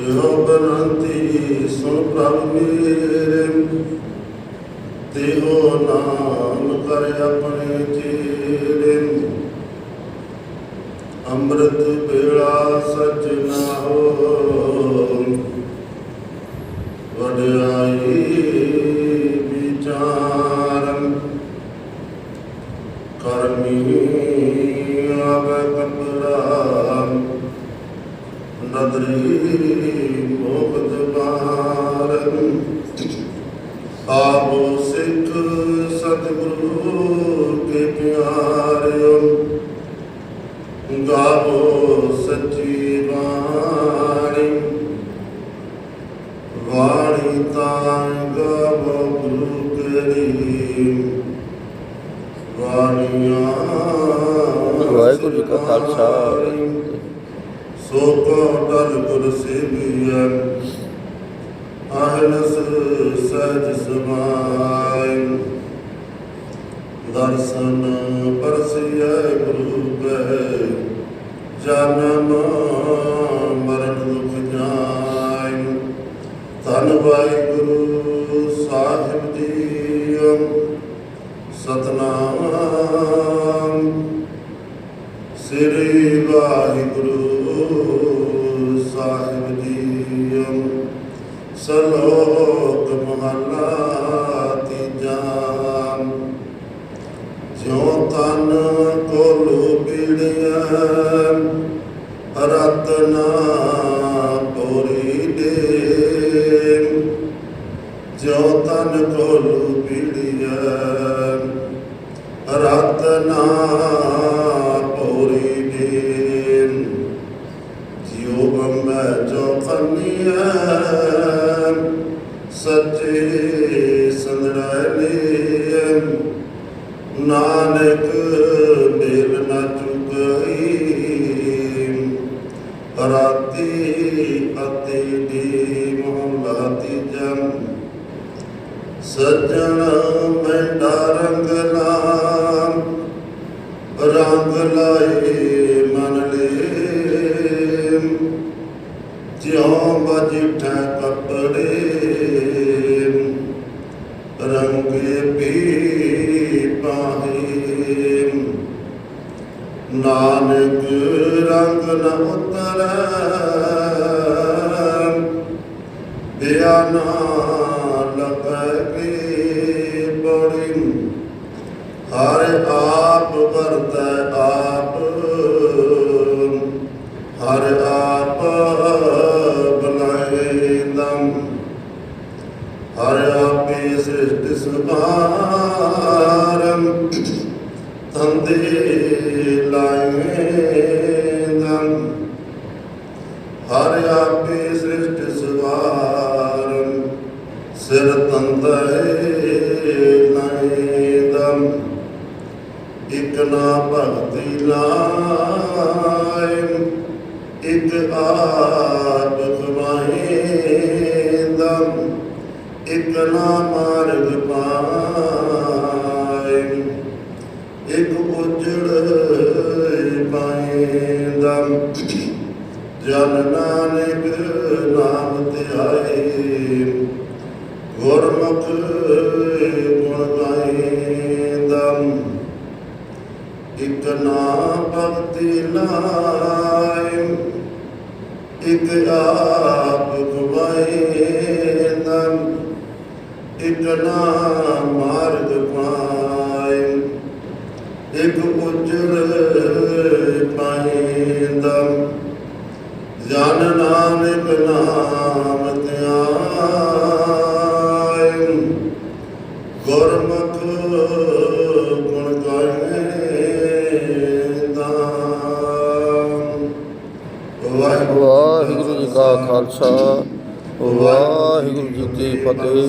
ਇਹੋ ਸੁਣ ਪ੍ਰਭ ਮੇਰੇ। ਤੇਹੋ ਨਾਮ ਕਰ ਆਪਣੇ ਚੇਰੇ ਅੰਮ੍ਰਿਤ ਵੇਲਾ ਸਚ ਹੋ ਵਡਿਆਈ ਵਿਚਾਰੰ। ਕਰਮੀ ਆਵੇ ਕਪੜਾ ਨਦਰੀ ਆਪੋ ਸਿੱਖ ਸਤਿਗੁਰੂ ਕੇ ਪਿਆਰਿਓ ਗਾਵੋ ਸੱਚੀ ਬਾਣੀ। ਵਾਣੀ ਤਾਂ ਗਾਵੋ ਗੁਰੂ ਕਰੀ। ਵਾਣੀਆਂ ਵਾਹਿਗੁਰੂ ਜੀ ਕਾ ਖਾਲਸਾ। ਸੋ ਕੋ ਡਰ ਗੁਰ ਸੇਵੀਐ ਆਹਨਸ ਸਹਿਜ ਸਮਾਇ ਦਰਸ਼ਨ ਪਰਸਿਐ ਗੁਰੂ ਕੈ ਜਨਮ ਮਰਨ ਦੁਖ ਜਾਇ ਧੰਨ ਵਾਹਿਗੁਰੂ ਸਾਹਿਬ ਜੀਓ, ਸਤਨਾਮ। ਸ੍ਰੀ ਵਾਹਿਗੁਰੂ ਸਾਹਿਬ ਜੀਓ, ਸਲੋਕ ਮਹਲਾ ਤੀਜਾ ਜਿਉ ਤਨ ਕੋਲੂ ਪੀੜਿਆ ਰਤਨਾ ਪੋਰੀ ਦੇ ਜਿਉ ਤਨ ਕੋਲੂ ਪੀੜਿਆ ਰਤਨਾ ਪੋਰੀ ਦੇ ਜਿਉ ਬੰਬੈ ਜੋ ਖੰਨੀਐ ਸੱਚੇ ਸੰਦੜਾਲੇ ਨਾਨਕ ਬੇਲ ਨਾ ਚੁਕਈ ਰਾਤੀ ਅਤੀ ਦੀ ਮਹਲਾ ਤੀਜਾ ਸੱਜਣ ਮੈਂਡਾ ਰੰਗ ਨ ਉਤਰੈ ਬਿਆਨਾ ਲਗੈ ਕੇ ਬੜੀ ਹਰ ਆਪ ਵਰਤੈ ਆਪ ਹਰ ਆਪ ਬਨਾਏ ਦਮ ਹਰ ਆਪੇ ਸ੍ਰਿਸ਼ਟ ਸੁਭਾਰਮ ਤੰਦੇ ਲਾਏ ਹਰ ਆਪੇ ਸ੍ਰਿਸ਼ਟ ਸੁਭਾਰਮ ਸਿਰ ਤੰਦੇ ਲਾਏ ਦਮ। ਇਕ ਨਾ ਭਗਤੀ ਲਾਇ, ਇਕ ਆਪ ਖਵਾਏ ਦਮ। ਇਕ ਨਾ ਮਾਰਗ ਪਾਏ ਜਨ ਨਾਨਕ ਨਾਮ ਧਿਆਏ, ਗੁਰਮੁਖ ਗੁਣ ਗਾਏ ਦਮ। ਇਕ ਨਾ ਭਗਤੀ ਲਾਇ ਇਕ ਆਪ ਗਵਾਏ ਦਮ। ਇਕ ਨਾ ਮਾਰਗ ਪਾਏ, ਇਕ ਉਜੜ ਪਾਏ ਦਮ। ਜਨ ਨਾਨਕ ਨਾਮ ਧਿਆਏ ਗੁਰਮੁਖ ਗੁਣ ਵਾਹਿਗੁਰੂ ਵਾਹਿਗੁਰੂ ਜੀ ਕਾ ਖਾਲਸਾ ਵਾਹਿਗੁਰੂ ਜੀ ਕੀ ਫਤਿਹ।